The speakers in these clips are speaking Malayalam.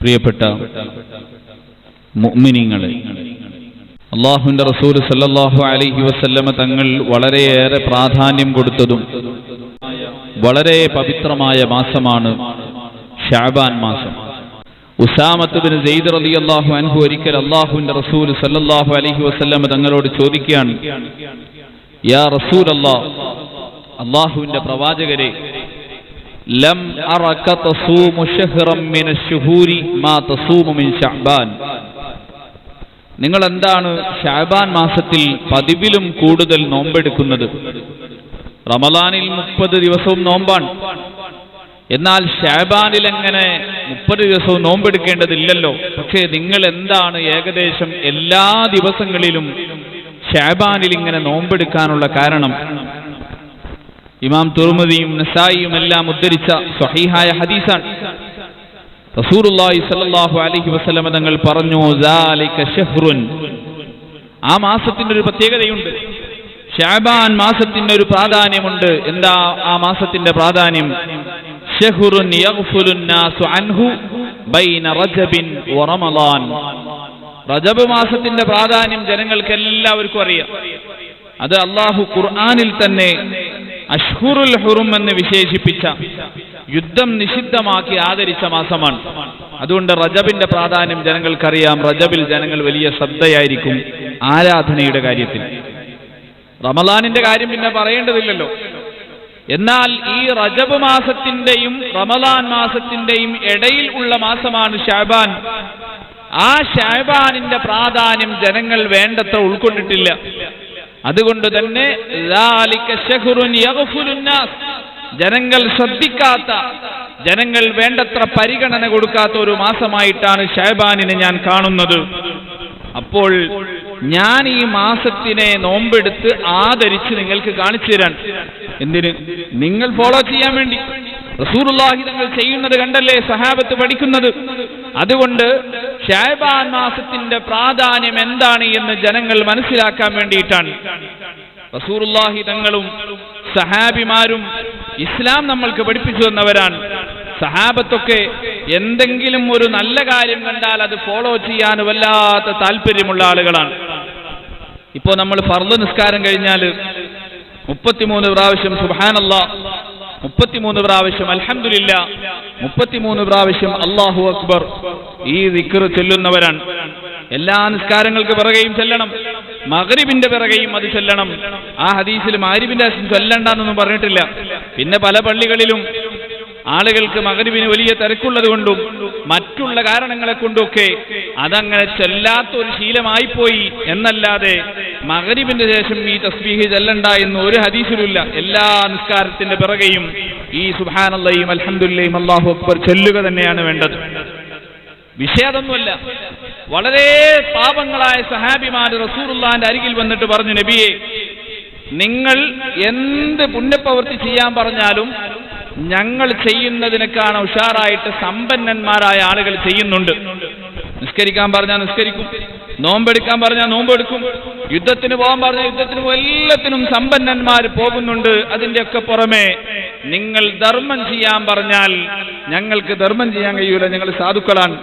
പ്രിയപ്പെട്ട മുഅ്മിനീങ്ങളെ അള്ളാഹുവിന്റെ റസൂൽ സല്ലല്ലാഹു അലൈഹി വസല്ലമ തങ്ങൾ വളരെയേറെ പ്രാധാന്യം കൊടുത്തതും വളരെ പവിത്രമായ മാസമാണ് ഷാബാൻ മാസം. ഉസാമത്ത് ബിൻ അലി അള്ളാഹു അൻഹു ഒരിക്കൽ അള്ളാഹുവിന്റെ റസൂൽ സല്ലല്ലാഹു അലൈഹി വസല്ലമ തങ്ങളോട് ചോദിക്കുകയാണ് യാ റസൂൽ അള്ളാഹുവിന്റെ പ്രവാചകരെ ലം അറക തസൂമു ഷഹ്റം മിന ശുഹൂരി മാ തസൂമു മിൻ ഷഅബാൻ നിങ്ങൾ എന്താണ് ഷാബാൻ മാസത്തിൽ പതിവിലും കൂടുതൽ നോമ്പെടുക്കുന്നത്? റമദാനിൽ മുപ്പത് ദിവസവും നോമ്പാണ്. എന്നാൽ ഷാബാനിൽ എങ്ങനെ മുപ്പത് ദിവസവും നോമ്പെടുക്കേണ്ടതില്ലല്ലോ? പക്ഷേ നിങ്ങൾ എന്താണ് ഏകദേശം എല്ലാ ദിവസങ്ങളിലും ഷാബാനിൽ ഇങ്ങനെ നോമ്പെടുക്കാനുള്ള കാരണം? ഇമാം തുർമതിയും നസായിയും എല്ലാം ഉദ്ധരിച്ച സ്വഹീഹായ ഹദീസാണ്. റസൂലുള്ളാഹി സ്വല്ലല്ലാഹു അലൈഹി വസല്ലമ തങ്ങൾ പറഞ്ഞു ദാലിക ഷഹ്റുൻ ആ മാസത്തിന്റെ ഒരു പ്രത്യേകതയുണ്ട്. ഷാബാൻ മാസത്തിന്റെ ഒരു പ്രാധാന്യമുണ്ട്. എന്താ ആ മാസത്തിന്റെ പ്രാധാന്യം? ഷഹ്റുൻ യഗ്ഫുലു നാസു അൻഹു ബൈന റജബിൻ വ റജബ് മാസത്തിന്റെ പ്രാധാന്യം ജനങ്ങൾക്ക് എല്ലാവർക്കും അറിയാം. അത് അള്ളാഹു ഖുർആനിൽ തന്നെ അഷ്ഹുറുൽ ഹുറും എന്ന് വിശേഷിപ്പിച്ച യുദ്ധം നിഷിദ്ധമാക്കി ആദരിച്ച മാസമാണ്. അതുകൊണ്ട് റജബിന്റെ പ്രാധാന്യം ജനങ്ങൾക്കറിയാം. റജബിൽ ജനങ്ങൾ വലിയ ശ്രദ്ധയായിരിക്കും ആരാധനയുടെ കാര്യത്തിൽ. റമലാനിന്റെ കാര്യം പിന്നെ പറയേണ്ടതില്ലല്ലോ. എന്നാൽ ഈ റജബ് മാസത്തിന്റെയും റമലാൻ മാസത്തിന്റെയും ഇടയിൽ ഉള്ള മാസമാണ് ഷാബാൻ. ആ ഷാബാനിന്റെ പ്രാധാന്യം ജനങ്ങൾ വേണ്ടത്ര ഉൾക്കൊണ്ടിട്ടില്ല. അതുകൊണ്ട് തന്നെ ജനങ്ങൾ ശ്രദ്ധിക്കാത്ത ജനങ്ങൾ വേണ്ടത്ര പരിഗണന കൊടുക്കാത്ത ഒരു മാസമായിട്ടാണ് ഷഹബാനിനെ ഞാൻ കാണുന്നത്. അപ്പോൾ ഞാൻ ഈ മാസത്തിനെ നോമ്പെടുത്ത് ആദരിച്ച് നിങ്ങൾക്ക് കാണിച്ചു തരാൻ. എന്തിന്? നിങ്ങൾ ഫോളോ ചെയ്യാൻ വേണ്ടി. റസൂർ തങ്ങൾ ചെയ്യുന്നത് കണ്ടല്ലേ സഹാബത്ത് പഠിക്കുന്നത്? അതുകൊണ്ട് ഷാബാൻ മാസത്തിന്റെ പ്രാധാന്യം എന്താണ് എന്ന് ജനങ്ങൾ മനസ്സിലാക്കാൻ വേണ്ടിയിട്ടാണ്. റസൂറുല്ലാഹി തങ്ങളും സഹാബിമാരും ഇസ്ലാം നമ്മൾക്ക് പഠിപ്പിച്ചു തന്നവരാണ്. സഹാബത്തൊക്കെ എന്തെങ്കിലും ഒരു നല്ല കാര്യം കണ്ടാൽ അത് ഫോളോ ചെയ്യാൻ വല്ലാത്ത താല്പര്യമുള്ള ആളുകളാണ്. ഇപ്പോ നമ്മൾ ഫർദ് നിസ്കാരം കഴിഞ്ഞാൽ മുപ്പത്തിമൂന്ന് പ്രാവശ്യം സുബാനല്ല മുപ്പത്തിമൂന്ന് പ്രാവശ്യം അൽഹംദുലില്ല. മുപ്പത്തിമൂന്ന് പ്രാവശ്യം അള്ളാഹു അക്ബർ. ഈ ദിക്കർ ചെല്ലുന്നവരാണ്. എല്ലാ നിസ്കാരങ്ങൾക്ക് പിറകെയും ചെല്ലണം. മകരിബിന്റെ പിറകെയും അത് ചെല്ലണം. ആ ഹദീസിൽ മാരിബിന്റെ ചൊല്ലണ്ടെന്നൊന്നും പറഞ്ഞിട്ടില്ല. പിന്നെ പല പള്ളികളിലും ആളുകൾക്ക് മകരിബിന് വലിയ തിരക്കുള്ളത് കൊണ്ടും മറ്റുള്ള കാരണങ്ങളെ കൊണ്ടൊക്കെ അതങ്ങനെ ചെല്ലാത്ത ഒരു ശീലമായിപ്പോയി എന്നല്ലാതെ മകരിബിന്റെ ശേഷം ഈ തസ്ബീഹ് ചെല്ലണ്ട എന്ന് ഒരു ഹദീസിലുമില്ല. എല്ലാ നിസ്കാരത്തിന്റെ പിറകെയും ഈ സുഹാനല്ലയും അലഹമുല്ലയും അള്ളാഹു അക്ബർ ചെല്ലുക തന്നെയാണ് വേണ്ടത്. വിഷയതൊന്നുമല്ല വളരെ പാപങ്ങളായ സഹാബിമാർ റസൂറുല്ലാന്റെ അരികിൽ വന്നിട്ട് പറഞ്ഞു നബിയെ നിങ്ങൾ എന്ത് പുണ്യപ്രവൃത്തി ചെയ്യാൻ പറഞ്ഞാലും ഞങ്ങൾ ചെയ്യുന്നതിനേക്കാണ് ഉഷാറായിട്ട് സമ്പന്നന്മാരായ ആളുകൾ ചെയ്യുന്നുണ്ട്. നിസ്കരിക്കാൻ പറഞ്ഞാൽ നിസ്കരിക്കും. നോമ്പെടുക്കാൻ പറഞ്ഞാൽ നോമ്പെടുക്കും. യുദ്ധത്തിന് പോകാൻ പറഞ്ഞാൽ യുദ്ധത്തിന്. എല്ലാത്തിനും സമ്പന്നന്മാർ പോകുന്നുണ്ട്. അതിന്റെയൊക്കെ പുറമെ നിങ്ങൾ ധർമ്മം ചെയ്യാൻ പറഞ്ഞാൽ ഞങ്ങൾക്ക് ധർമ്മം ചെയ്യാൻ കഴിയൂല. ഞങ്ങൾ സാധുക്കളാണ്.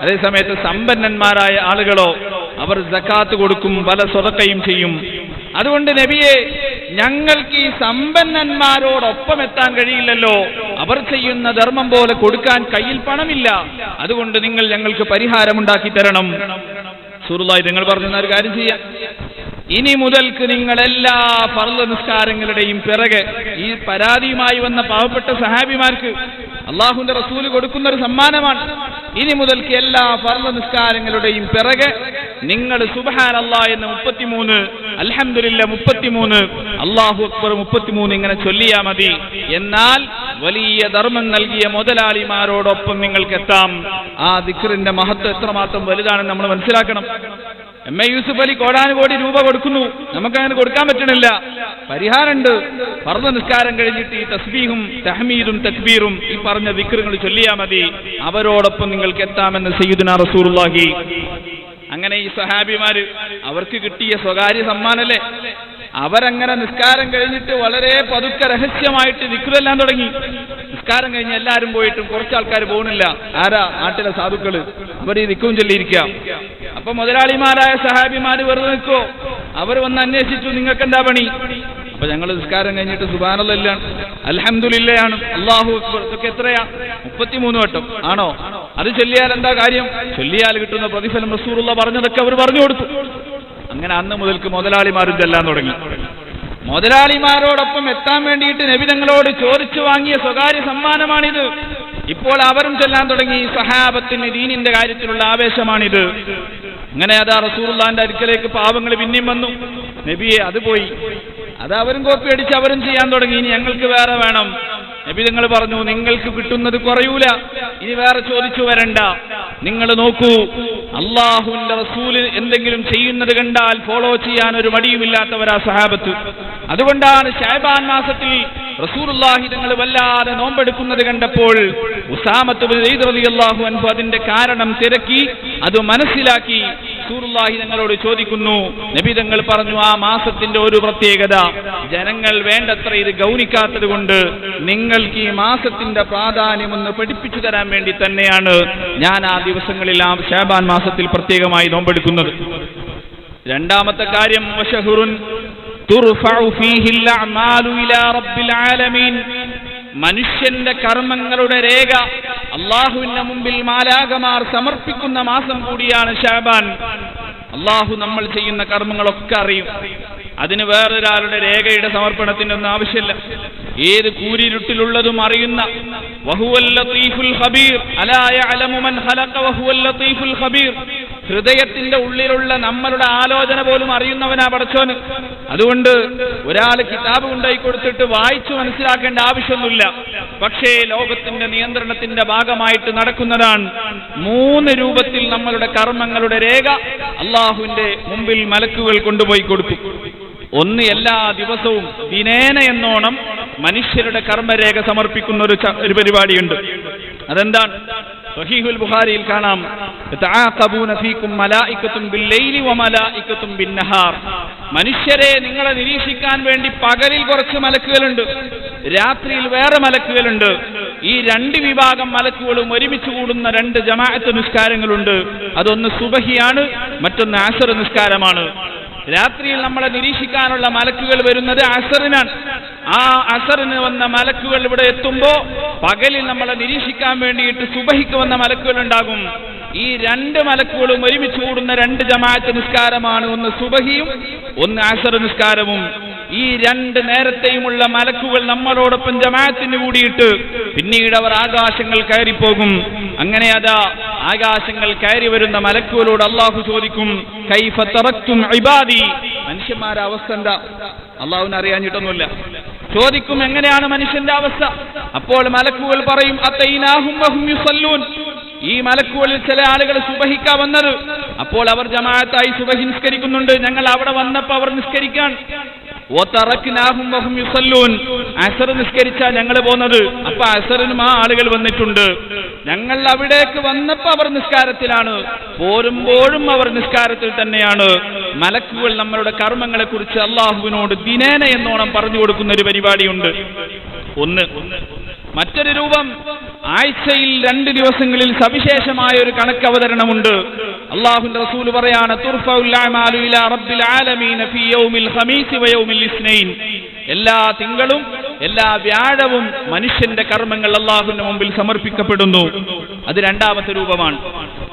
അതേസമയത്ത് സമ്പന്നന്മാരായ ആളുകളോ അവർ ജക്കാത്ത് കൊടുക്കും പല സ്വതക്കയും ചെയ്യും. അതുകൊണ്ട് നബിയെ ഞങ്ങൾക്ക് ഈ സമ്പന്നന്മാരോടൊപ്പം എത്താൻ കഴിയില്ലല്ലോ. അവർ ചെയ്യുന്ന ധർമ്മം പോലെ കൊടുക്കാൻ കയ്യിൽ പണമില്ല. അതുകൊണ്ട് നിങ്ങൾ ഞങ്ങൾക്ക് പരിഹാരമുണ്ടാക്കി തരണം. സുഹൃത്തായി നിങ്ങൾ പറഞ്ഞ ഒരു കാര്യം ചെയ്യാം. ഇനി മുതൽക്ക് നിങ്ങൾ എല്ലാ ഫർദ് നിസ്കാരങ്ങളുടെയും പിറകെ ഈ പരാതിയുമായി വന്ന പാവപ്പെട്ട സഹാബിമാർക്ക് അള്ളാഹുന്റെ റസൂൽ കൊടുക്കുന്ന ഒരു സമ്മാനമാണ്. ഇനി മുതൽക്ക് എല്ലാ ഫർദ് നിസ്കാരങ്ങളുടെയും പിറകെ നിങ്ങൾ സുബഹാൻ അല്ലാ എന്ന് മുപ്പത്തിമൂന്ന് അലഹമില്ല മുപ്പത്തിമൂന്ന് അള്ളാഹു അക്ബർ മുപ്പത്തിമൂന്ന് ഇങ്ങനെ ചൊല്ലിയാ മതി. എന്നാൽ വലിയ ധർമ്മം നൽകിയ മുതലാളിമാരോടൊപ്പം നിങ്ങൾക്ക് എത്താം. ആ ദിക്റിന്റെ മഹത്വം എത്രമാത്രം വലുതാണെന്ന് നമ്മൾ മനസ്സിലാക്കണം. എം എ യൂസുഫ് അലി കോടാനുകോടി രൂപ കൊടുക്കുന്നു. നമുക്കങ്ങനെ കൊടുക്കാൻ പറ്റണില്ല. പരിഹാരമുണ്ട്. ഫർദ് നിസ്കാരം കഴിഞ്ഞിട്ട് ഈ തസ്ബീഹും തഹ്മീദും തക്ബീറും ഈ പറഞ്ഞ വിക്രങ്ങൾ ചൊല്ലിയാ മതി. അവരോടൊപ്പം നിങ്ങൾക്ക് എത്താമെന്ന് സയ്യിദുന റസൂറുല്ലാഹി അങ്ങനെ ഈ സഹാബിമാര് അവർക്ക് കിട്ടിയ സ്വകാര്യ സമ്മാനല്ലേ? അവരങ്ങനെ നിസ്കാരം കഴിഞ്ഞിട്ട് വളരെ പതുക്കെ രഹസ്യമായിട്ട് വിക്രെല്ലാം തുടങ്ങി. നിസ്കാരം കഴിഞ്ഞ് എല്ലാവരും പോയിട്ടും കുറച്ച് ആൾക്കാർ പോകുന്നില്ല ആരാ? നാട്ടിലെ സാധുക്കൾ. അവർ ഈ വിക്കും ചൊല്ലിയിരിക്കുക അപ്പൊ മുതലാളിമാരായ സഹാബിമാര് വെറുതെ നിൽക്കോ അവർ വന്ന് അന്വേഷിച്ചു നിങ്ങൾക്ക് എന്താ പണി? അപ്പൊ ഞങ്ങൾ നിസ്കാരം കഴിഞ്ഞിട്ട് സുബാനല്ലാണ് അലഹമുല്ലാണ് അള്ളാഹു അക്ബർ. ഇതൊക്കെ എത്രയാ? മുപ്പത്തിമൂന്ന് വട്ടം. ആണോ? അത് ചൊല്ലിയാൽ എന്താ കാര്യം? ചൊല്ലിയാൽ കിട്ടുന്ന പ്രതിഫലം റസൂറുള്ള പറഞ്ഞതൊക്കെ അവർ പറഞ്ഞു കൊടുത്തു. അങ്ങനെ അന്ന് മുതൽക്ക് മുതലാളിമാരും ചെല്ലാൻ തുടങ്ങി. മുതലാളിമാരോടൊപ്പം എത്താൻ വേണ്ടിയിട്ട് നബിതങ്ങളോട് ചോദിച്ചു വാങ്ങിയ സ്വകാര്യ സമ്മാനമാണിത്. ഇപ്പോൾ അവരും ചെല്ലാൻ തുടങ്ങി. സഹാബത്തിന് ദീനിന്റെ കാര്യത്തിലുള്ള ആവേശമാണിത്. അങ്ങനെ അതാ റസൂർലാന്റെ അടുക്കലേക്ക് പാവങ്ങൾ പിന്നെയും വന്നു. നബിയെ അത് പോയി. അത് അവരും കോപ്പി അടിച്ച് അവരും ചെയ്യാൻ തുടങ്ങി. ഇനി ഞങ്ങൾക്ക് വേറെ വേണം. നബി നിങ്ങൾ പറഞ്ഞു നിങ്ങൾക്ക് കിട്ടുന്നത് കുറയൂല. ഇനി വേറെ ചോദിച്ചു വരണ്ട. നിങ്ങൾ നോക്കൂ അള്ളാഹുവിന്റെ റസൂൽ എന്തെങ്കിലും ചെയ്യുന്നത് കണ്ടാൽ ഫോളോ ചെയ്യാൻ ഒരു മടിയുമില്ലാത്തവരാ സഹാബത്ത്. അതുകൊണ്ടാണ് ഷാബാൻ മാസത്തിൽ റസൂലുള്ളാഹി തങ്ങൾ വല്ലാതെ നോമ്പെടുക്കുന്നത് കണ്ടപ്പോൾ ഉസാമത്ത് അള്ളാഹു അൻഹു അതിന്റെ കാരണം തിരക്കി അത് മനസ്സിലാക്കി. റസൂലുള്ളാഹി തങ്ങളോട് ചോദിക്കുന്നു നബി തങ്ങൾ പറഞ്ഞു ആ മാസത്തിന്റെ ഒരു പ്രത്യേകത ജനങ്ങൾ വേണ്ടത്ര ഇത് ഗൗനിക്കാത്തത് കൊണ്ട് നിങ്ങൾക്ക് ഈ മാസത്തിന്റെ പ്രാധാന്യം ഒന്ന് പഠിപ്പിച്ചു തരാൻ വേണ്ടി തന്നെയാണ് ഞാൻ ആ ദിവസങ്ങളിൽ ആ ഷാബാൻ മാസത്തിൽ പ്രത്യേകമായി നോമ്പെടുക്കുന്നത്. രണ്ടാമത്തെ കാര്യം മനുഷ്യന്റെ കർമ്മങ്ങളുടെ രേഖ അള്ളാഹുവിന്റെ മുമ്പിൽ മാലാകമാർ സമർപ്പിക്കുന്ന മാസം കൂടിയാണ് ഷാബാൻ. അള്ളാഹു നമ്മൾ ചെയ്യുന്ന കർമ്മങ്ങളൊക്കെ അറിയും. അതിന് വേറൊരാളുടെ രേഖയുടെ സമർപ്പണത്തിന്റെ ഒന്നും ആവശ്യമില്ല. ഏത് കൂരിരുട്ടിലുള്ളതും അറിയുന്ന ഹൃദയത്തിന്റെ ഉള്ളിലുള്ള നമ്മളുടെ ആലോചന പോലും അറിയുന്നവനാ പടച്ചോന്. അതുകൊണ്ട് ഒരാൾ കിതാബ് കൊണ്ടായി കൊടുത്തിട്ട് വായിച്ചു മനസ്സിലാക്കേണ്ട ആവശ്യമൊന്നുമില്ല. പക്ഷേ ലോകത്തിന്റെ നിയന്ത്രണത്തിന്റെ ഭാഗമായിട്ട് നടക്കുന്നതാണ് മൂന്ന് രൂപത്തിൽ നമ്മളുടെ കർമ്മങ്ങളുടെ രേഖ അള്ളാഹുവിന്റെ മുമ്പിൽ മലക്കുകൾ കൊണ്ടുപോയി കൊടുക്കും ഒന്ന് എല്ലാ ദിവസവും ദിനേന എന്നോണം മനുഷ്യരുടെ കർമ്മരേഖ സമർപ്പിക്കുന്ന ഒരു പരിപാടിയുണ്ട്. അതെന്താണ്? സഹീഹുൽ ബുഖാരിയിൽ കാണാം. മനുഷ്യരെ നിങ്ങളെ നിരീക്ഷിക്കാൻ വേണ്ടി പകലിൽ കുറച്ച് മലക്കുകളുണ്ട്. രാത്രിയിൽ വേറെ മലക്കുകളുണ്ട്. ഈ രണ്ട് വിഭാഗം മലക്കുകളും ഒരുമിച്ച് കൂടുന്ന രണ്ട് ജമാഅത്ത് നിസ്കാരങ്ങളുണ്ട്. അതൊന്ന് സുബഹിയാണ് മറ്റൊന്ന് ആസർ നിസ്കാരമാണ്. രാത്രിയിൽ നമ്മളെ നിരീക്ഷിക്കാനുള്ള മലക്കുകൾ വരുന്നത് അസറിനാണ്. ആ അസറിന് വന്ന മലക്കുകൾ ഇവിടെ എത്തുമ്പോ പകലിൽ നമ്മളെ നിരീക്ഷിക്കാൻ വേണ്ടിയിട്ട് സുബഹിക്ക് വന്ന മലക്കുകൾ ഉണ്ടാകും. ഈ രണ്ട് മലക്കുകളും ഒരുമിച്ച് കൂടുന്ന രണ്ട് ജമാഅത്ത് നിസ്കാരമാണ്. ഒന്ന് സുബഹിയും ഒന്ന് അസർ നിസ്കാരവും. ഈ രണ്ട് നേരത്തെയുമുള്ള മലക്കുകൾ നമ്മളോടൊപ്പം ജമാഅത്തിന് കൂടിയിട്ട് പിന്നീട് അവർ ആകാശങ്ങൾ കയറിപ്പോകും. അങ്ങനെ അതാ ആകാശങ്ങൾ കയറി വരുന്ന മലക്കുകളോട് അള്ളാഹു ചോദിക്കും കൈഫ തറക്കും ഇബാദി? മനുഷ്യന്മാരുടെ അവസ്ഥ എന്താ? അള്ളാഹുവിനെ അറിയാഞ്ഞിട്ടൊന്നുമില്ല. ചോദിക്കും എങ്ങനെയാണ് മനുഷ്യന്റെ അവസ്ഥ? അപ്പോൾ മലക്കുകൾ പറയും ഈ മലക്കുകളിൽ ചില ആളുകൾ സുബഹിക്ക വന്നത്. അപ്പോൾ അവർ ജമാഅത്തായി സുബഹി നിസ്കരിക്കുന്നുണ്ട്. ഞങ്ങൾ അവിടെ വന്നപ്പോൾ അവർ നിസ്കരിക്കാൻ. അസർ നിസ്കരിച്ചാ ഞങ്ങൾ പോന്നത്. അപ്പൊ അസറിനും ആ ആളുകൾ വന്നിട്ടുണ്ട്. ഞങ്ങൾ അവിടേക്ക് വന്നപ്പോ അവർ നിസ്കാരത്തിലാണ്. പോരുമ്പോഴും അവർ നിസ്കാരത്തിൽ തന്നെയാണ്. മലക്കുകൾ നമ്മളുടെ കർമ്മങ്ങളെ കുറിച്ച് അള്ളാഹുവിനോട് ദിനേന എന്നോണം പറഞ്ഞു കൊടുക്കുന്ന ഒരു പരിപാടിയുണ്ട്. ഒന്ന് മറ്റൊരു രൂപം ആഴ്ചയിൽ രണ്ട് ദിവസങ്ങളിൽ സവിശേഷമായ ഒരു കണക്ക് അവതരണമുണ്ട്. അള്ളാഹുന്റെ റസൂൽ പറയാണ് എല്ലാ തിങ്കളും എല്ലാ വ്യാഴവും മനുഷ്യന്റെ കർമ്മങ്ങൾ അള്ളാഹുവിന്റെ മുമ്പിൽ സമർപ്പിക്കപ്പെടുന്നു. അത് രണ്ടാമത്തെ രൂപമാണ്.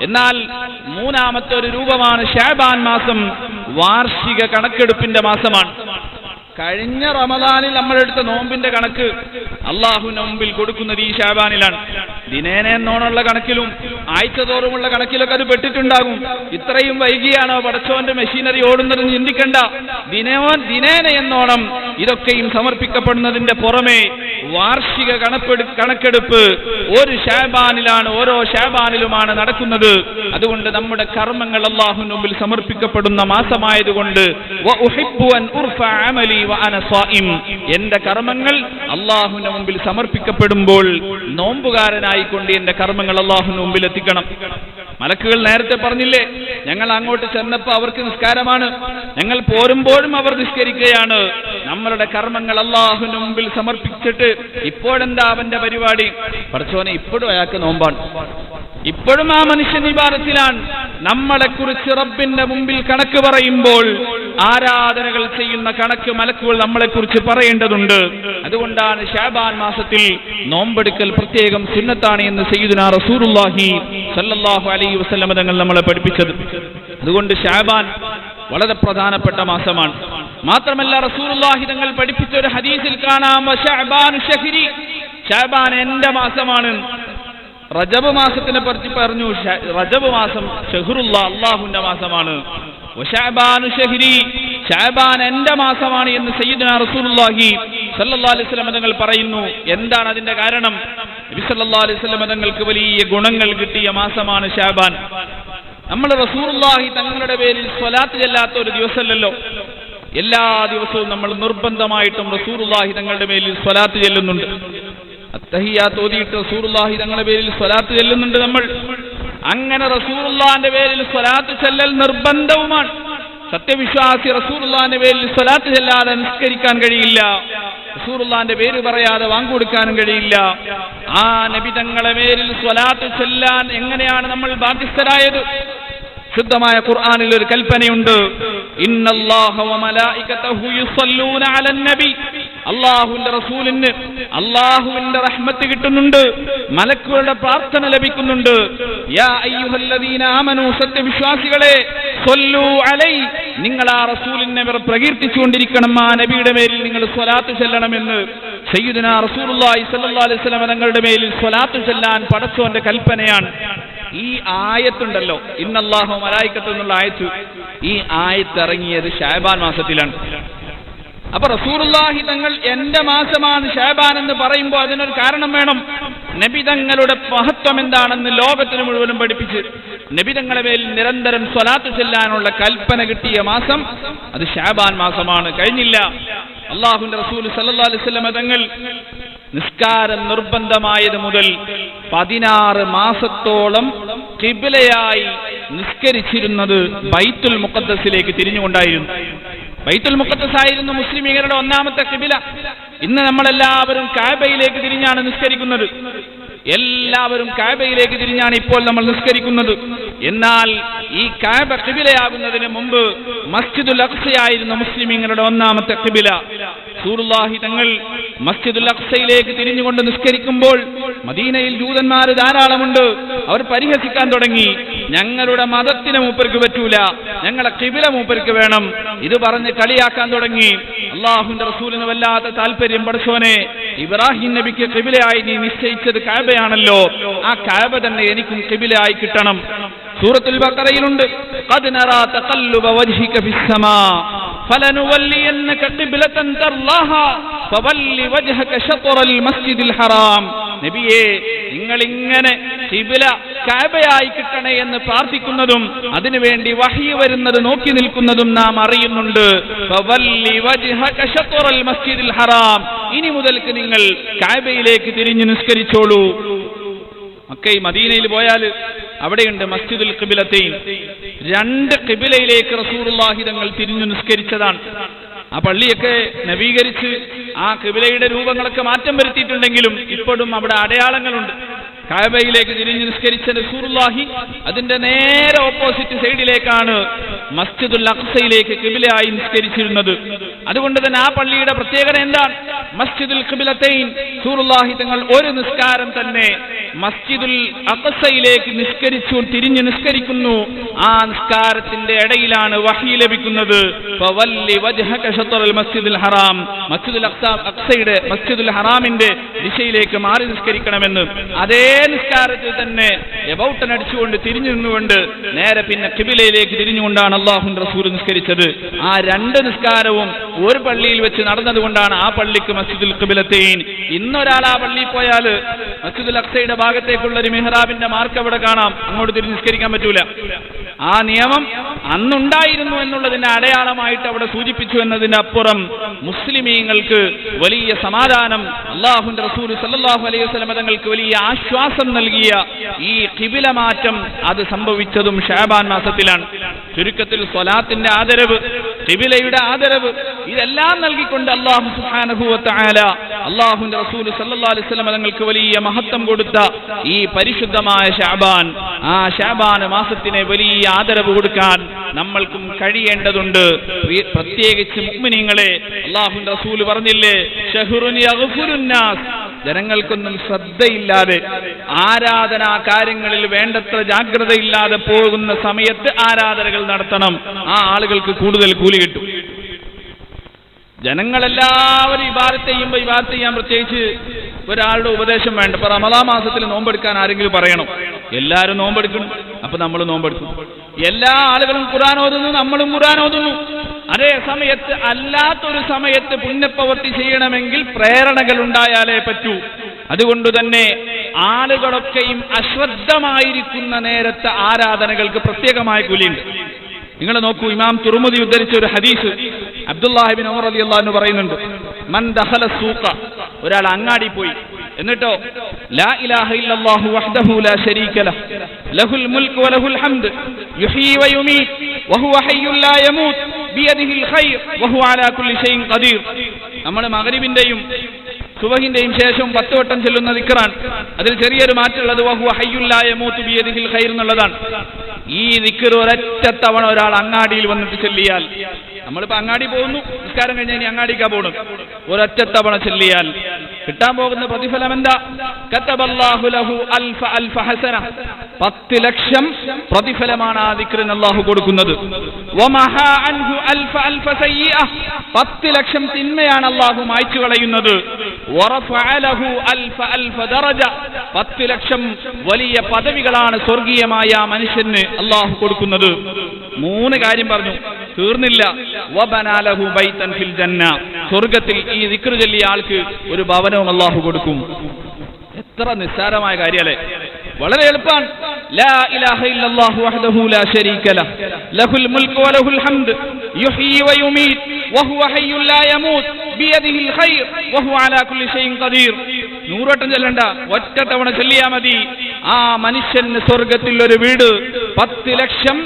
എന്നാൽ മൂന്നാമത്തെ ഒരു രൂപമാണ് ഷാബാൻ മാസം വാർഷിക കണക്കെടുപ്പിന്റെ മാസമാണ്. കഴിഞ്ഞ റമദാനിൽ നമ്മളെടുത്ത നോമ്പിന്റെ കണക്ക് അള്ളാഹുവിന്റെ മുമ്പിൽ കൊടുക്കുന്നത് ഈ ഷാബാനിലാണ് ദിനേന എന്നോണമുള്ള കണക്കിലും ആഴ്ച തോറുമുള്ള കണക്കിലൊക്കെ അത് പെട്ടിട്ടുണ്ടാകും. ഇത്രയും വൈകിയാണോ പടച്ചോന്റെ മെഷീനറി ഓടുന്നതെന്ന് ചിന്തിക്കണ്ട. ദിനേവൻ ദിനേന എന്നോണം ഇതൊക്കെയും സമർപ്പിക്കപ്പെടുന്നതിന്റെ പുറമെ വാർഷിക കണപ്പെടു കണക്കെടുപ്പ് ഒരു ഷാബാനിലാണ് ഓരോ ഷാബാനിലുമാണ് നടക്കുന്നത്. അതുകൊണ്ട് നമ്മുടെ കർമ്മങ്ങൾ അള്ളാഹുവിന് മുമ്പിൽ സമർപ്പിക്കപ്പെടുന്ന മാസമായതുകൊണ്ട്. എന്റെ കർമ്മങ്ങൾ അള്ളാഹുവിന്റെ മുമ്പിൽ സമർപ്പിക്കപ്പെടുമ്പോൾ നോമ്പുകാരനായിക്കൊണ്ട് എന്റെ കർമ്മങ്ങൾ അള്ളാഹുവിന് മുമ്പിൽ എത്തിക്കണം. മലക്കുകൾ നേരത്തെ പറഞ്ഞില്ലേ ഞങ്ങൾ അങ്ങോട്ട് ചെന്നപ്പോ അവർക്ക് നിസ്കാരമാണ്. ഞങ്ങൾ പോരുമ്പോഴും അവർ നിസ്കരിക്കുകയാണ്. നമ്മളുടെ കർമ്മങ്ങൾ അള്ളാഹു മുമ്പിൽ സമർപ്പിച്ചിട്ട് ഇപ്പോഴെന്താ അവന്റെ പരിപാടി? പഠിച്ചോനെ ഇപ്പോഴും അയാൾക്ക് നോമ്പാണ്. ഇപ്പോഴും ആ മനുഷ്യൻ നമ്മളെ കുറിച്ച് റബ്ബിന്റെ മുമ്പിൽ കണക്ക് പറയുമ്പോൾ ആരാധനകൾ ചെയ്യുന്ന കണക്ക് മലക്കുകൾ നമ്മളെ കുറിച്ച് പറയേണ്ടതുണ്ട്. അതുകൊണ്ടാണ് ഷാബാൻ മാസത്തിൽ നോമ്പെടുക്കൽ പ്രത്യേകം സുന്നത്താണ് എന്ന് സയ്യിദുന റസൂറുല്ലാഹി സല്ലല്ലാഹു അലൈഹി വസല്ലമ തങ്ങൾ നമ്മളെ പഠിപ്പിച്ചത്. അതുകൊണ്ട് ഷാബാൻ വളരെ പ്രധാനപ്പെട്ട മാസമാണ്. മാത്രമല്ല റസൂലുള്ളാഹി തങ്ങൾ പഠിപ്പിച്ച ഒരു ഹദീസിൽ കാണാം ഷഹബാൻ എന്റെ മാസമാണ്. റജബ് മാസത്തിനെ പറ്റി പറഞ്ഞു റജബ് മാസം ഷഹറുള്ള അള്ളാഹുന്റെ മാസമാണ്. ഷഅബാൻ എന്റെ മാസമാണ് എന്ന് സയ്യിദ്ന റസൂലുള്ളാഹി സല്ലല്ലാഹു അലൈഹി വസല്ലം തങ്ങൾ പറയുന്നു. എന്താണ് അതിന്റെ കാരണം? നബി സല്ലല്ലാഹു അലൈഹി വസല്ലം തങ്ങൾക്ക് വലിയ ഗുണങ്ങൾ കിട്ടിയ മാസമാണ് ഷഅബാൻ നമ്മൾ റസൂലുള്ളാഹി തങ്ങളുടെ പേരിൽ സ്വലാത്ത് ചെല്ലാത്ത ഒരു ദിവസമല്ലല്ലോ. എല്ലാ ദിവസവും നമ്മൾ നിർബന്ധമായിട്ടും റസൂലുള്ളാഹി തങ്ങളുടെ പേരിൽ സ്വലാത്ത് ചെല്ലുന്നുണ്ട്. അത്തഹിയാത്ത് ഓതിയിട്ട് റസൂറുല്ലാഹി തങ്ങളുടെ പേരിൽ സ്വലാത്ത് ചെല്ലുന്നുണ്ട് നമ്മൾ. അങ്ങനെ റസൂറുല്ലാന്റെ പേരിൽ സ്വലാത്ത് ചെല്ലൽ നിർബന്ധവുമാണ്. സത്യവിശ്വാസി റസൂറുല്ലാന്റെ പേരിൽ സ്വലാത്ത് ചെല്ലാതെ നിസ്കരിക്കാൻ കഴിയില്ല. റസൂറുല്ലാന്റെ പേര് പറയാതെ വാങ്ങിക്കൊടുക്കാനും കഴിയില്ല. ആ നബി തങ്ങളെ പേരിൽ സ്വലാത്ത് ചെല്ലാൻ എങ്ങനെയാണ് നമ്മൾ ബാധ്യസ്ഥരായത്? ശുദ്ധമായ ഖുർആാനിൽ ഒരു കൽപ്പനയുണ്ട്. അള്ളാഹുവിന്റെ റസൂലിന് അള്ളാഹുവിന്റെ റഹ്മത്ത് കിട്ടുന്നുണ്ട്. മലക്കുകളുടെ പ്രാർത്ഥന ലഭിക്കുന്നുണ്ട്. യാ സത്യവിശ്വാസികളെ നിങ്ങൾ ആ റസൂലിനെ പ്രകീർത്തിച്ചുകൊണ്ടിരിക്കണം. ആ നബിയുടെ മേലിൽ നിങ്ങൾ സ്വലാത്ത് ചെല്ലണമെന്ന്. സയ്യിദിന റസൂലുള്ളാഹി സല്ലല്ലാഹു അലൈഹി വസല്ലം തങ്ങളുടെ മേലിൽ സ്വലാത്ത് ചെല്ലാൻ പടച്ചോന്റെ കൽപ്പനയാണ്. ഈ ആയത്തുണ്ടല്ലോ. ഇന്നല്ലാഹു മലായിക്കത്ത് എന്നുള്ള ആയത്ത്. ഈ ആയത്ത് ഇറങ്ങിയത് ഷാബാൻ മാസത്തിലാണ്. അപ്പൊ റസൂറുല്ലാഹി തങ്ങൾ എന്റെ മാസമാണ് ഷാബാൻ എന്ന് പറയുമ്പോൾ അതിനൊരു കാരണം വേണം. നബിതങ്ങളുടെ മഹത്വം എന്താണെന്ന് ലോകത്തിന് മുഴുവനും പഠിപ്പിച്ച്. നബിതങ്ങളെ മേൽ നിരന്തരം സ്വലാത്ത് ചെല്ലാനുള്ള കൽപ്പന കിട്ടിയ മാസം അത് ഷാബാൻ മാസമാണ്. കഴിഞ്ഞില്ല. അള്ളാഹുന്റെ റസൂൽ വസല്ലം തങ്ങൾ നിസ്കാരം നിർബന്ധമായത് മുതൽ പതിനാറ് മാസത്തോളം കിബിലയായി നിസ്കരിച്ചിരുന്നത് ബൈത്തുൽ മുഖദ്ദസിലേക്ക് തിരിഞ്ഞുകൊണ്ടായിരുന്നു. ബൈത്തുൽ മുഖദ്ദസ് ആയിരുന്നു മുസ്ലിമീങ്ങളുടെ ഒന്നാമത്തെ കിബില ഇന്ന് നമ്മളെല്ലാവരും കാബയിലേക്ക് തിരിഞ്ഞാണ് നിസ്കരിക്കുന്നത്. എല്ലാവരും കാബയിലേക്ക് തിരിഞ്ഞാണ് ഇപ്പോൾ നമ്മൾ നിസ്കരിക്കുന്നത്. എന്നാൽ ഈ കാബ കിബിലയാകുന്നതിന് മുമ്പ് മസ്ജിദുൽ അക്സയായിരുന്നു മുസ്ലിമീങ്ങളുടെ ഒന്നാമത്തെ കിബില സൂറുല്ലാഹി തങ്ങൾ മസ്ജിദുൽ അക്സയിലേക്ക് തിരിഞ്ഞുകൊണ്ട് നിസ്കരിക്കുമ്പോൾ മദീനയിൽ ജൂതന്മാർ ധാരാളമുണ്ട് അവർ പരിഹസിക്കാൻ തുടങ്ങി ഞങ്ങളുടെ മതത്തിന് മൂപ്പർക്ക് പറ്റൂല ഞങ്ങളെ കിബില മൂപ്പർക്ക് വേണം ഇത് പറഞ്ഞ് കളിയാക്കാൻ തുടങ്ങി അള്ളാഹുന്റെ റസൂലിന് വല്ലാത്ത താല്പര്യം പഠിച്ചോനെ ഇബ്രാഹിം നബിക്ക് കിബിലയായി നീ നിശ്ചയിച്ചത് കാബയാണല്ലോ ആ കാബ തന്നെ എനിക്കും കിബിലയായി കിട്ടണം സൂറത്തുൽ ബഖറയിലുണ്ട് ഖദ് നറാ തഖല്ലുബ വജ്ഹിക ഫിസ്സമാ فلنولينك قبلة ترضاها فول وجهك شطر المسجد الحرام നബിയെ നിങ്ങൾ ഇങ്ങനെ കിബില കാബയായി കിട്ടണേ എന്ന് പ്രാർത്ഥിക്കുന്നതും അതിനുവേണ്ടി വഹി വരുന്നത് നോക്കി നിൽക്കുന്നതും നാം അറിയുന്നുണ്ട്. മസ്ജിദിൽ ഹറാം. ഇനി മുതൽക്ക് നിങ്ങൾ കാബയിലേക്ക് തിരിഞ്ഞു നിസ്കരിച്ചോളൂ. മക്കൈ മദീനയിൽ പോയാൽ അവിടെയുണ്ട് മസ്ജിദുൽ കിബിലത്തെയും രണ്ട് കിബിലയിലേക്ക് റസൂറുല്ലാഹി തങ്ങൾ തിരിഞ്ഞു നിസ്കരിച്ചതാണ്. ആ പള്ളിയൊക്കെ നവീകരിച്ച് ആ കിബിലയുടെ രൂപങ്ങളൊക്കെ മാറ്റം വരുത്തിയിട്ടുണ്ടെങ്കിലും ഇപ്പോഴും അവിടെ അടയാളങ്ങളുണ്ട്. കായബയിലേക്ക് തിരിഞ്ഞു നിസ്കരിച്ച റസൂറുല്ലാഹി അതിന്റെ നേരെ ഓപ്പോസിറ്റ് സൈഡിലേക്കാണ് മസ്ജിദുൽ അഖ്സയിലേക്ക് കിബിലയായി നിസ്കരിച്ചിരുന്നത്. അതുകൊണ്ട് തന്നെ ആ പള്ളിയുടെ പ്രത്യേകത എന്താണ്? മസ്ജിദുൽ ഖിബിലത്തൈൻ. സൂറുല്ലാഹി തങ്ങൾ ഒരു നിസ്കാരം തന്നെ മസ്ജിദുൽ അഖസയിലേക്ക് നിസ്കരിച്ചു തിരിഞ്ഞു നിസ്കരിക്കുന്നു. ആ നിസ്കാരത്തിന്റെ ഇടയിലാണ് വഹി ലഭിക്കുന്നത്. മസ്ജിദുൽ ഹറാം. മസ്ജിദുൽ അക്സയുടെ മസ്ജിദുൽ ഹറാമിന്റെ ദിശയിലേക്ക് മാറി നിസ്കരിക്കണമെന്ന്. അതേ നിസ്കാരത്തിൽ തന്നെ എബൌട്ടൻ അടിച്ചുകൊണ്ട് തിരിഞ്ഞു നിന്നുകൊണ്ട് നേരെ പിന്നെ കിബിലയിലേക്ക് തിരിഞ്ഞുകൊണ്ടാണ് അള്ളാഹുൻ റസൂൽ നിസ്കരിച്ചത്. ആ രണ്ട് നിസ്കാരവും ഒരു പള്ളിയിൽ വെച്ച് നടന്നതുകൊണ്ടാണ് ആ പള്ളിക്ക് മസ്ജിദുൽ കിബിലത്തെയിൻ ഇന്നൊരാൾ ആ പള്ളിയിൽ പോയാൽ മസ്ജിദുൽ അക്സയുടെ ഭാഗത്തേക്കുള്ള ഒരു മെഹ്റാബിന്റെ മാർക്ക് അവിടെ കാണാം. അങ്ങോട്ട് തിരി നിസ്കരിക്കാൻ പറ്റൂല. ആ നിയമം അന്നുണ്ടായിരുന്നു എന്നുള്ളതിന്റെ അടയാളമായിട്ട് അവിടെ സൂചിപ്പിച്ചു എന്നതിന്റെ അപ്പുറം മുസ്ലിമീങ്ങൾക്ക് വലിയ സമാധാനം അള്ളാഹുന്റെ റസൂൽ സല്ലാഹു അലൈഹി വസല്ലം തങ്ങൾക്ക് വലിയ ആശ്വാസം നൽകിയ ഈ കിബില മാറ്റം അത് സംഭവിച്ചതും ഷാബാൻ മാസത്തിലാണ്. ചുരുക്കത്തിൽ സ്വലാത്തിന്റെ ആദരവ് തിബിലയുടെ ആദരവ് ഇതെല്ലാം നൽകിക്കൊണ്ട് അള്ളാഹു സുബ്ഹാനഹു ആല അള്ളാഹുന്റെ റസൂൽ സല്ലാ അലൈഹി വസല്ലം തങ്ങൾക്ക് വലിയ മഹത്വം കൊടുത്ത ഈ പരിശുദ്ധമായ ഷാബാൻ ആ ഷാബാൻ മാസത്തിനെ വലിയ ആദരവ് കൊടുക്കാൻ നമ്മൾക്കും കഴിയേണ്ടതുണ്ട്. പ്രത്യേകിച്ച് മുഅ്മിനീങ്ങളെ അള്ളാഹുന്റെ റസൂൽ പറഞ്ഞില്ലേ ഷഹ്റുൻ ജനങ്ങൾക്കൊന്നും ശ്രദ്ധയില്ലാതെ ആരാധനാ കാര്യങ്ങളിൽ വേണ്ടത്ര ജാഗ്രതയില്ലാതെ പോകുന്ന സമയത്ത് ആരാധനകൾ നടത്തണം. ആ ആളുകൾക്ക് കൂടുതൽ കൂലി കിട്ടും. ജനങ്ങളെല്ലാവരും ഇബാദത്ത് ചെയ്യുമ്പോൾ ഇബാദത്ത് ചെയ്യാൻ പ്രത്യേകിച്ച് ഒരാളുടെ ഉപദേശം വേണ്ട. ഇപ്പൊ റമദാ മാസത്തിൽ നോമ്പെടുക്കാൻ ആരെങ്കിലും പറയണം? എല്ലാവരും നോമ്പെടുക്കണം അപ്പൊ നമ്മൾ നോമ്പെടുക്കും. എല്ലാ ആളുകളും ഖുർആൻ ഓതുന്നു നമ്മളും ഖുർആൻ ഓതുന്നു. അതേ സമയത്ത് അല്ലാത്തൊരു സമയത്ത് പുണ്യപ്രവൃത്തി ചെയ്യണമെങ്കിൽ പ്രേരണകൾ ഉണ്ടായാലേ പറ്റൂ. അതുകൊണ്ട് തന്നെ ആളുകളൊക്കെയും അശ്രദ്ധമായിരിക്കുന്ന നേരത്തെ ആരാധനകൾക്ക് പ്രത്യേകമായ കൂലിയുണ്ട്. നിങ്ങൾ നോക്കൂ ഇമാം തുറമുതി ഉദ്ധരിച്ച ഒരു ഹദീസ് അബ്ദുല്ലാഹിബിൻ ഉമർ അലി അള്ളാഹു പറയുന്നുണ്ട് മൻ ദഹല സൂക്ക ഒരാൾ അങ്ങാടി പോയി. എന്നിട്ടോ ലാ ഇലാഹ ഇല്ലല്ലാഹു വഹ്ദഹു ലാ ശരീക ലഹ് ലഹുൽ മുൽക്ക് വലഹുൽ ഹംദ് യുഹീ വയുമീത് വഹുവ ഹയ്യുൽ ലാ യമൂത് നമ്മൾ മഗ്രിബിന്റെയും സുബഹിന്റെയും ശേഷം പത്ത് വട്ടം ചെല്ലുന്ന ദിക്കറാണ് അതിൽ ചെറിയൊരു മാറ്റമുള്ളത് വഹു ഹയ്യുല്ലായ മൂത്ത് ബിയദിഹിൽ ഖൈർ എന്നുള്ളതാണ്. ഈ ദിക്കർ ഒരൊറ്റ തവണ ഒരാൾ അങ്ങാടിയിൽ വന്നിട്ട് ചെല്ലിയാൽ നമ്മളിപ്പോ അങ്ങാടി പോകുന്നു. നിസ്കാരം കഴിഞ്ഞാൽ ഇനി അങ്ങാടിക്കാ പോകണം ഒരൊറ്റ തവണ ചെല്ലിയാൽ കിട്ടാൻ പോകുന്ന പ്രതിഫലം എന്താ? ലഹു അൽഫ അൽഫ ഹസന. പത്ത് ലക്ഷം പ്രതിഫലമാണ് ആ ദിക്റിന് അള്ളാഹു കൊടുക്കുന്നത്. അൽഫ അൽഫ പത്ത് ലക്ഷം തിന്മയാണ് അള്ളാഹു മായ്ച്ചു കളയുന്നത്. അൽഫ അൽഫ പത്ത് ലക്ഷം വലിയ പദവികളാണ് സ്വർഗീയമായ മനുഷ്യന് അള്ളാഹു കൊടുക്കുന്നത്. മൂന്ന് കാര്യം പറഞ്ഞു. തീർന്നില്ല. സ്വർഗത്തിൽ ഈ ദിക്ർ ചൊല്ലിയ ആൾക്ക് ഒരു ഭവനവും അള്ളാഹു കൊടുക്കും. എത്ര നിസ്സാരമായ കാര്യല്ലേ. വളരെ വലഹുൽ ഹംദ്. നൂറട്ടം ചെല്ലണ്ട. ഒറ്റ തവണ ചൊല്ലിയാ മതി. ആ മനുഷ്യന് സ്വർഗത്തിൽ ഒരു വീട് പത്ത് ലക്ഷം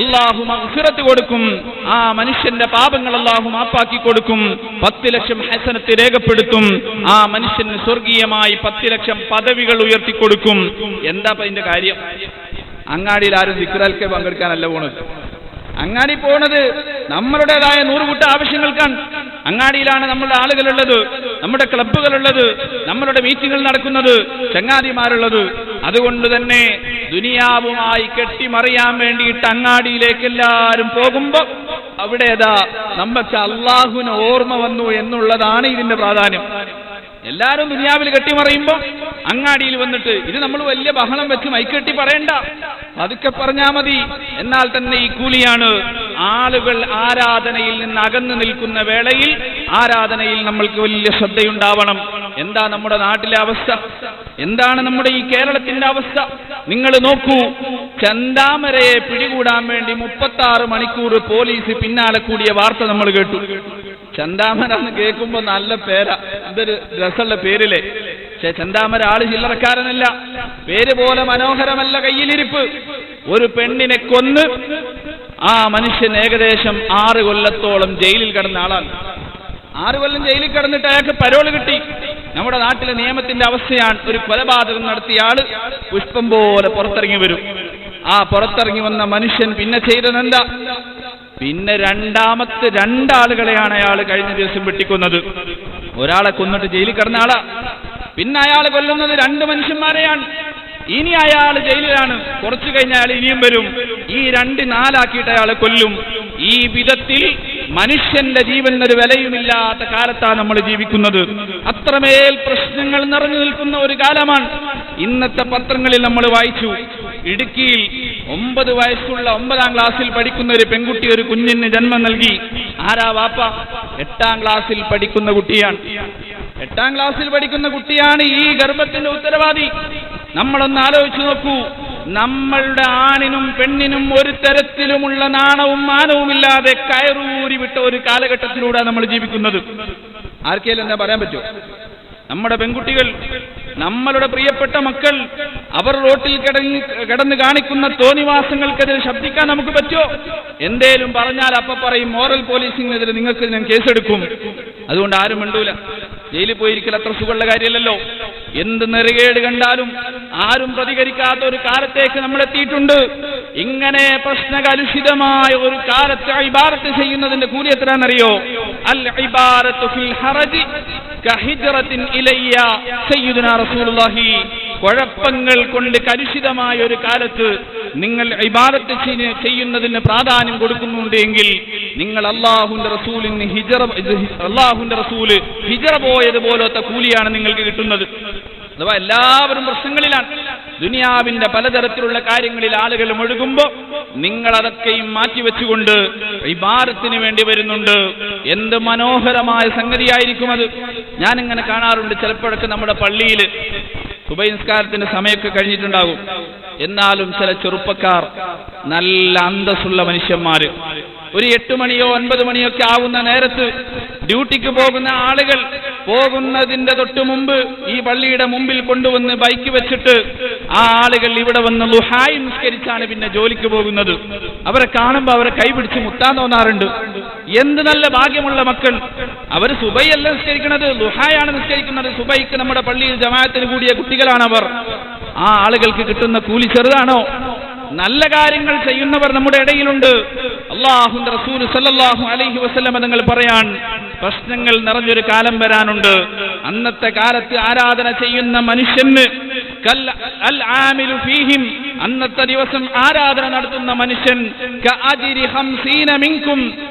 അള്ളാഹു മഗ്ഫിറത്ത് കൊടുക്കും. ആ മനുഷ്യന്റെ പാപങ്ങൾ അള്ളാഹു മാപ്പാക്കി കൊടുക്കും. പത്ത് ലക്ഷം ഹസനത്ത് രേഖപ്പെടുത്തും. ആ മനുഷ്യന് സ്വർഗീയമായി പത്ത് ലക്ഷം പദവികൾ ഉയർത്തി കൊടുക്കും. എന്താ അതിന്റെ കാര്യം? അങ്ങാടിയിൽ ആരും ദിക്റാൽക്കെ പങ്കെടുക്കാനല്ല പോണത്. അങ്ങാടി പോണത് നമ്മളുടേതായ നൂറുകൂട്ട ആവശ്യങ്ങൾക്കാണ്. അങ്ങാടിയിലാണ് നമ്മളുടെ ആളുകളുള്ളത്. നമ്മുടെ ക്ലബ്ബുകളുള്ളത് നമ്മളുടെ മീറ്റിംഗുകൾ നടക്കുന്നത് ചങ്ങാതിമാരുള്ളത്. അതുകൊണ്ട് തന്നെ ദുനിയാവുമായി കെട്ടിമറിയാൻ വേണ്ടിയിട്ട് അങ്ങാടിയിലേക്ക് എല്ലാവരും പോകുമ്പോ അവിടെ ഏതാ നമ്മക്ക് അള്ളാഹുവിന് ഓർമ്മ വന്നു എന്നുള്ളതാണ് ഇതിന്റെ പ്രാധാന്യം. എല്ലാരും ദുനിയാവിൽ കെട്ടിമറിയുമ്പോ അങ്ങാടിയിൽ വന്നിട്ട് ഇത് നമ്മൾ വലിയ ബഹളം വെച്ച് മൈക്കെട്ടി പറയണ്ട. പതുക്കെ പറഞ്ഞാ മതി. എന്നാൽ തന്നെ ഈ കൂലിയാണ് ആളുകൾ ആരാധനയിൽ നിന്ന് അകന്നു നിൽക്കുന്ന വേളയിൽ ആരാധനയിൽ നമ്മൾക്ക് വലിയ ശ്രദ്ധയുണ്ടാവണം. എന്താ നമ്മുടെ നാട്ടിലെ അവസ്ഥ? എന്താണ് നമ്മുടെ ഈ കേരളത്തിന്റെ അവസ്ഥ? നിങ്ങൾ നോക്കൂ. ചന്താമരയെ പിടികൂടാൻ വേണ്ടി മുപ്പത്തി മണിക്കൂർ പോലീസ് പിന്നാലെ കൂടിയ വാർത്ത നമ്മൾ കേട്ടു. ചന്താമര എന്ന് കേൾക്കുമ്പോ നല്ല പേരാ. എന്തൊരു രസമുള്ള പേരില്ലേ പക്ഷെ ചന്താമര ആൾ ചില്ലറക്കാരനല്ല. പേര് പോലെ മനോഹരമല്ല കയ്യിലിരിപ്പ്. ഒരു പെണ്ണിനെ കൊന്ന് ആ മനുഷ്യൻ ഏകദേശം ആറ് കൊല്ലത്തോളം ജയിലിൽ കിടന്ന ആളാണ്. ആറ് കൊല്ലം ജയിലിൽ കിടന്നിട്ട് അയാൾക്ക് പരോൾ കിട്ടി. നമ്മുടെ നാട്ടിലെ നിയമത്തിന്റെ അവസ്ഥയാണ് ഒരു കൊലപാതകം നടത്തിയ ആൾ പുഷ്പം പോലെ പുറത്തിറങ്ങി വരും. ആ പുറത്തിറങ്ങി വന്ന മനുഷ്യൻ പിന്നെ ചെയ്തതെന്താ? പിന്നെ രണ്ടാമത്തെ രണ്ടാളുകളെയാണ് അയാൾ കഴിഞ്ഞ ദിവസം വെട്ടിക്കുന്നത്. ഒരാളെ കൊന്നിട്ട് ജയിലിൽ കിടന്ന ആളാ. പിന്നെ അയാൾ കൊല്ലുന്നത് രണ്ട് മനുഷ്യന്മാരെയാണ്. ഇനി അയാൾ ജയിലിലാണ്. കുറച്ചു കഴിഞ്ഞ അയാൾ ഇനിയും വരും. ഈ രണ്ട് നാലാക്കിയിട്ട് അയാളെ കൊല്ലും. ഈ വിധത്തിൽ മനുഷ്യന്റെ ജീവൻ ഒരു വിലയുമില്ലാത്ത കാലത്താണ് നമ്മൾ ജീവിക്കുന്നത്. അത്രമേൽ പ്രശ്നങ്ങൾ നിറഞ്ഞു നിൽക്കുന്ന ഒരു കാലമാണ്. ഇന്നത്തെ പത്രങ്ങളിൽ നമ്മൾ വായിച്ചു. ഇടുക്കിയിൽ ഒമ്പത് വയസ്സുള്ള ഒമ്പതാം ക്ലാസ്സിൽ പഠിക്കുന്ന ഒരു പെൺകുട്ടി ഒരു കുഞ്ഞിന് ജന്മം നൽകി. ആരാ വാപ്പ? എട്ടാം ക്ലാസ്സിൽ പഠിക്കുന്ന കുട്ടിയാണ്. എട്ടാം ക്ലാസ്സിൽ പഠിക്കുന്ന കുട്ടിയാണ് ഈ ഗർഭത്തിന്റെ ഉത്തരവാദി. നമ്മളൊന്ന് ആലോചിച്ചു നോക്കൂ. നമ്മളുടെ ആണിനും പെണ്ണിനും ഒരു തരത്തിലുമുള്ള നാണവും മാനവുമില്ലാതെ കയറൂരി വിട്ട ഒരു കാലഘട്ടത്തിലൂടെ നമ്മൾ ജീവിക്കുന്നത്. ആർക്കെങ്കിലും എന്താ പറയാൻ പറ്റുമോ? നമ്മുടെ പെൺകുട്ടികൾ നമ്മളുടെ പ്രിയപ്പെട്ട മക്കൾ അവർ റോട്ടിൽ കിടങ്ങി കിടന്ന് കാണിക്കുന്ന തോന്നിവാസങ്ങൾക്കെതിരെ ശബ്ദിക്കാൻ നമുക്ക് പറ്റുമോ? എന്തേലും പറഞ്ഞാൽ അപ്പൊ പറയും മോറൽ പോലീസിങ്ങിനെതിരെ നിങ്ങൾക്ക് ഞാൻ കേസെടുക്കും. അതുകൊണ്ട് ആരും മിണ്ടൂല. ജയിലിൽ പോയിരിക്കൽ അത്ര സുഖമുള്ള കാര്യമല്ലല്ലോ. എന്ത് നെറുകേട് കണ്ടാലും ആരും പ്രതികരിക്കാത്ത ഒരു കാലത്തേക്ക് നമ്മൾ എത്തിയിട്ടുണ്ട് ഇങ്ങനെ പ്രശ്നകലുഷിതമായ ഒരു കാലത്ത് ഇബാറത്ത് ചെയ്യുന്നതിന്റെ കൂലി എത്രയാണെന്നറിയോ? അൽ ഇബാറത്തു ഫിൽ ഹറജി കഹിജറത്തിൻ ഇലയ്യ സയ്യിദുനാ റസൂലുള്ളാഹി. കുഴപ്പങ്ങൾ കൊണ്ട് കലുഷിതമായ ഒരു കാലത്ത് നിങ്ങൾ ഇബാദത്ത് ചെയ്യ- ചെയ്യുന്നതിന് പ്രാധാന്യം കൊടുക്കുന്നുണ്ട് എങ്കിൽ നിങ്ങൾ അള്ളാഹുന്റെ റസൂലിന് ഹിജറ അള്ളാഹുന്റെ റസൂൽ ഹിജറ പോയതുപോലത്തെ കൂലിയാണ് നിങ്ങൾക്ക് കിട്ടുന്നത്. അഥവാ എല്ലാവരും പ്രശ്നങ്ങളിലാണ്. ദുനിയാവിന്റെ പലതരത്തിലുള്ള കാര്യങ്ങളിൽ ആളുകൾ മുഴുകുമ്പോൾ നിങ്ങൾ അതൊക്കെയും മാറ്റിവെച്ചുകൊണ്ട് ഇബാരത്തിന് വേണ്ടി വരുന്നുണ്ട്. എന്ത് മനോഹരമായ സംഗതിയായിരിക്കും അത്. ഞാനിങ്ങനെ കാണാറുണ്ട് ചിലപ്പോഴൊക്കെ നമ്മുടെ പള്ളിയിൽ ഉപയസ്കാരത്തിന്റെ സമയമൊക്കെ കഴിഞ്ഞിട്ടുണ്ടാകും. എന്നാലും ചില ചെറുപ്പക്കാർ നല്ല അന്തസ്സുള്ള മനുഷ്യന്മാര് ഒരു എട്ട് മണിയോ ഒൻപത് മണിയോ ഒക്കെ ആവുന്ന നേരത്ത് ഡ്യൂട്ടിക്ക് പോകുന്ന ആളുകൾ പോകുന്നതിന്റെ തൊട്ട് മുമ്പ് ഈ പള്ളിയുടെ മുമ്പിൽ കൊണ്ടുവന്ന് ബൈക്ക് വെച്ചിട്ട് ആ ആളുകൾ ഇവിടെ വന്ന് ലുഹായി നിസ്കരിച്ചാണ് പിന്നെ ജോലിക്ക് പോകുന്നത്. അവരെ കാണുമ്പോൾ അവരെ കൈപിടിച്ച് മുത്താൻ തോന്നാറുണ്ട്. എന്ത് നല്ല ഭാഗ്യമുള്ള മക്കൾ. അവർ സുബൈയല്ല നിസ്കരിക്കുന്നത് ലുഹായാണ് നിസ്കരിക്കുന്നത്. സുബൈക്ക് നമ്മുടെ പള്ളിയിൽ ജമാഅത്തിന് കൂടിയ കുട്ടികളാണ് അവർ. ആ ആളുകൾക്ക് കിട്ടുന്ന കൂലി ചെറുതാണോ? നല്ല കാര്യങ്ങൾ ചെയ്യുന്നവർ നമ്മുടെ ഇടയിലുണ്ട്. അള്ളാഹുന്റെ റസൂൽ സല്ലല്ലാഹു അലൈഹി വസല്ലമ നിങ്ങൾ പറയാൻ പ്രശ്നങ്ങൾ നിറഞ്ഞൊരു കാലം വരാനുണ്ട്. അന്നത്തെ കാലത്ത് ആരാധന ചെയ്യുന്ന മനുഷ്യന് അന്നത്തെ ദിവസം ആരാധന നടത്തുന്ന മനുഷ്യൻ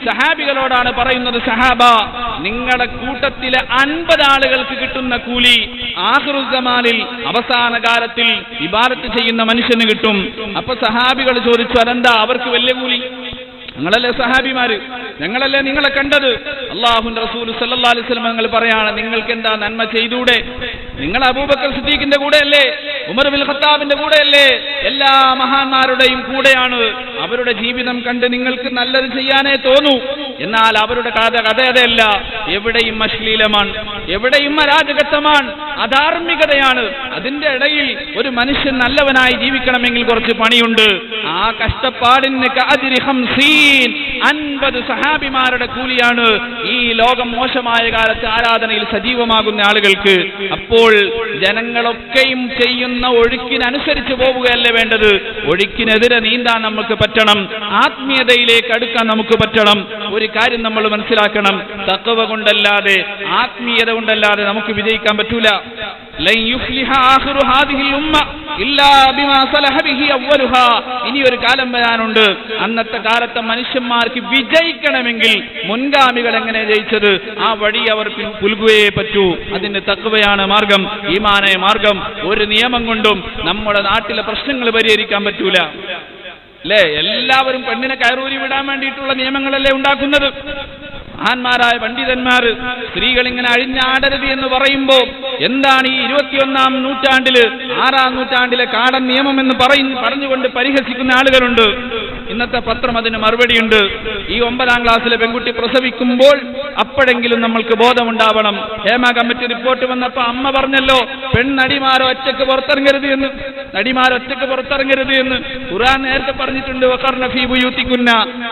സഹാബികളോടാണ് പറയുന്നത് സഹാബ നിങ്ങളുടെ കൂട്ടത്തിലെ അൻപത് ആളുകൾക്ക് കിട്ടുന്ന കൂലി ആഹ്റുസമാനിൽ അവസാന കാലത്തിൽ വിഭാഗത്ത് ചെയ്യുന്ന മനുഷ്യന് കിട്ടും. അപ്പൊ സഹാബികൾ ചോദിച്ചു അതെന്താ? അവർക്ക് വലിയ കൂലി? ഞങ്ങളല്ലേ സഹാബിമാര്? ഞങ്ങളല്ലേ നിങ്ങളെ കണ്ടത്? അള്ളാഹുന്റെ റസൂൽ സല്ലാ അലൈഹി നിങ്ങൾ പറയാണ് നിങ്ങൾക്ക് എന്താ നന്മ ചെയ്തൂടെ? നിങ്ങൾ അബൂബക്കർ സിദ്ദീഖിന്റെ കൂടെയല്ലേ? ഉമർ ബിൻ ഖത്താബിന്റെ കൂടെയല്ലേ? എല്ലാ മഹാന്മാരുടെയും കൂടെയാണ്. അവരുടെ ജീവിതം കണ്ട് നിങ്ങൾക്ക് നല്ലത് ചെയ്യാനേ തോന്നൂ. എന്നാൽ അവരുടെ കഥ കഥയതല്ല എവിടെയും അശ്ലീലമാണ്. എവിടെയും അരാജകത്വമാണ്. അധാർമികതയാണ്. അതിന്റെ ഇടയിൽ ഒരു മനുഷ്യൻ നല്ലവനായി ജീവിക്കണമെങ്കിൽ കുറച്ച് പണിയുണ്ട്. ആ കഷ്ടപ്പാടിന് അൻപത് സഹാബിമാരുടെ കൂലിയാണ് ഈ ലോകം മോശമായ കാലത്ത് ആരാധനയിൽ സജീവമാകുന്ന ആളുകൾക്ക്. അപ്പോൾ ജനങ്ങളൊക്കെയും ചെയ്യുന്ന ഒഴുക്കിനനുസരിച്ച് പോവുകയല്ലേ വേണ്ടത്? ഒഴുക്കിനെതിരെ നീന്താൻ നമുക്ക് പറ്റണം. ആത്മീയതയിലേക്ക് അടുക്കാൻ നമുക്ക് പറ്റണം. ഒരു കാര്യം നമ്മൾ മനസ്സിലാക്കണം. തക്കവ കൊണ്ടല്ലാതെ ആത്മീയത കൊണ്ടല്ലാതെ നമുക്ക് വിജയിക്കാൻ പറ്റൂല. ഇനി ഒരു കാലം വരാനുണ്ട്. അന്നത്തെ കാലത്തെ മനുഷ്യന്മാർക്ക് വിജയിക്കണമെങ്കിൽ മുൻഗാമികൾ എങ്ങനെ ജയിച്ചത്? ആ വഴി അവർ പുൽകുകയേ പറ്റൂ. അതിന് തക്കവയാണ് മാർഗം ഈമാനായ മാർഗം. ഒരു നിയമം കൊണ്ടും നമ്മുടെ നാട്ടിലെ പ്രശ്നങ്ങൾ പരിഹരിക്കാൻ പറ്റൂല. അല്ലേ എല്ലാവരും പെണ്ണിനെ കയറൂരി വിടാൻ വേണ്ടിയിട്ടുള്ള നിയമങ്ങളല്ലേ ഉണ്ടാക്കുന്നത്? മഹാന്മാരായ പണ്ഡിതന്മാർ സ്ത്രീകൾ ഇങ്ങനെ അഴിഞ്ഞാടരുത് എന്ന് പറയുമ്പോൾ എന്താണ് ഈ ഇരുപത്തിയൊന്നാം നൂറ്റാണ്ടിൽ ആറാം നൂറ്റാണ്ടിലെ കാടൻ നിയമം എന്ന് പറയും പറഞ്ഞുകൊണ്ട് പരിഹസിക്കുന്ന ആളുകളുണ്ട്. ഇന്നത്തെ പത്രം അതിന് മറുപടിയുണ്ട്. ഈ ഒമ്പതാം ക്ലാസ്സിലെ പെൺകുട്ടി പ്രസവിക്കുമ്പോൾ അപ്പോഴെങ്കിലും നമ്മൾക്ക് ബോധമുണ്ടാവണം. ഹേമ കമ്മിറ്റി റിപ്പോർട്ട് വന്നപ്പോ അമ്മ പറഞ്ഞല്ലോ പെണ്ണടിമാരോ ഒറ്റയ്ക്ക് പുറത്തിറങ്ങരുത് എന്ന്. നടിമാരോ ഒറ്റയ്ക്ക് പുറത്തിറങ്ങരുത് എന്ന്. ഖുറാൻ നേരത്തെ പറഞ്ഞിട്ടുണ്ട്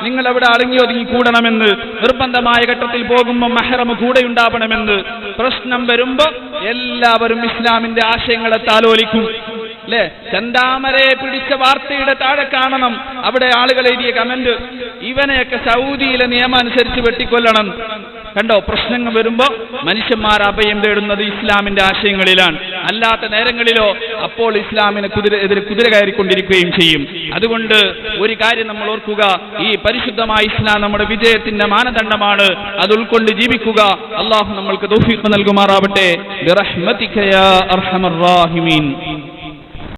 നിങ്ങൾ അവിടെ അടങ്ങി ഒതുങ്ങി കൂടണമെന്ന്. നിർബന്ധമായ ഘട്ടത്തിൽ പോകുമ്പോൾ മെഹറം കൂടെ ഉണ്ടാവണമെന്ന്. പ്രശ്നം വരുമ്പോ എല്ലാവരും ഇസ്ലാമിന്റെ ആശയങ്ങളെ താലോലിക്കും. അല്ലേ? ചന്താമരയെ പിടിച്ച വാർത്തയുടെ താഴെ കാണണം. അവിടെ ആളുകൾ എഴുതിയ കമന്റ് ഇവനെയൊക്കെ സൗദിയിലെ നിയമം അനുസരിച്ച് വെട്ടിക്കൊല്ലണം. കണ്ടോ? പ്രശ്നങ്ങൾ വരുമ്പോ മനുഷ്യന്മാർ അഭയം തേടുന്നത് ഇസ്ലാമിന്റെ ആശയങ്ങളിലാണ്. അല്ലാത്ത നേരങ്ങളിലോ അപ്പോൾ ഇസ്ലാമിന് കുതിര എതിരെ കുതിര കയറിക്കൊണ്ടിരിക്കുകയും ചെയ്യും. അതുകൊണ്ട് ഒരു കാര്യം നമ്മൾ ഓർക്കുക. ഈ പരിശുദ്ധമായ ഇസ്ലാം നമ്മുടെ വിജയത്തിന്റെ മാനദണ്ഡമാണ്. അത് ഉൾക്കൊണ്ട് ജീവിക്കുക. അള്ളാഹു നമ്മൾക്ക് തൗഫീഖ് നൽകുമാറാവട്ടെ.